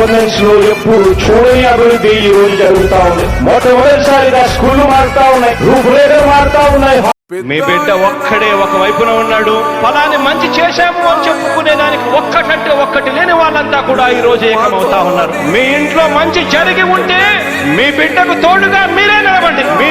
గవర్నెన్స్లో ఎప్పుడు చూడని అభివృద్ధి ఈ రోజు జరుగుతా ఉంది. మొట్టమొదటిసారిగా స్కూళ్ళు మారుతా ఉన్నాయి. రూపురేఖలు మారుతా ఉన్నాయి. మీ బిడ్డ ఒక్కడే ఒక వైపున ఉన్నాడు. ఫలాన్ని మంచి చేశాము అని చెప్పుకునే దానికి ఒక్కటంటే ఒక్కటి లేని వాళ్ళంతా కూడా ఈ రోజు ఏకమవుతా ఉన్నారు. మీ ఇంట్లో మంచి జరిగి ఉంటే మీ బిడ్డకు తోడుగా మీరే నిలబండి మీ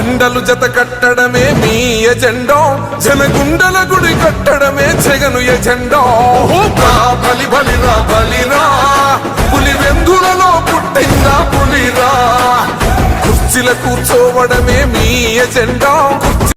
జెండలు జత కట్టడమే మీ ఎజెండో. జనగుండల గుడి కట్టడమే జగను ఎజెండో. బలి బలిరా బలిరా పులి వెందులలో పుట్టిందా పులిరా. కుర్చీల కూర్చోవడమే మీ ఎజెండా. కుర్చీ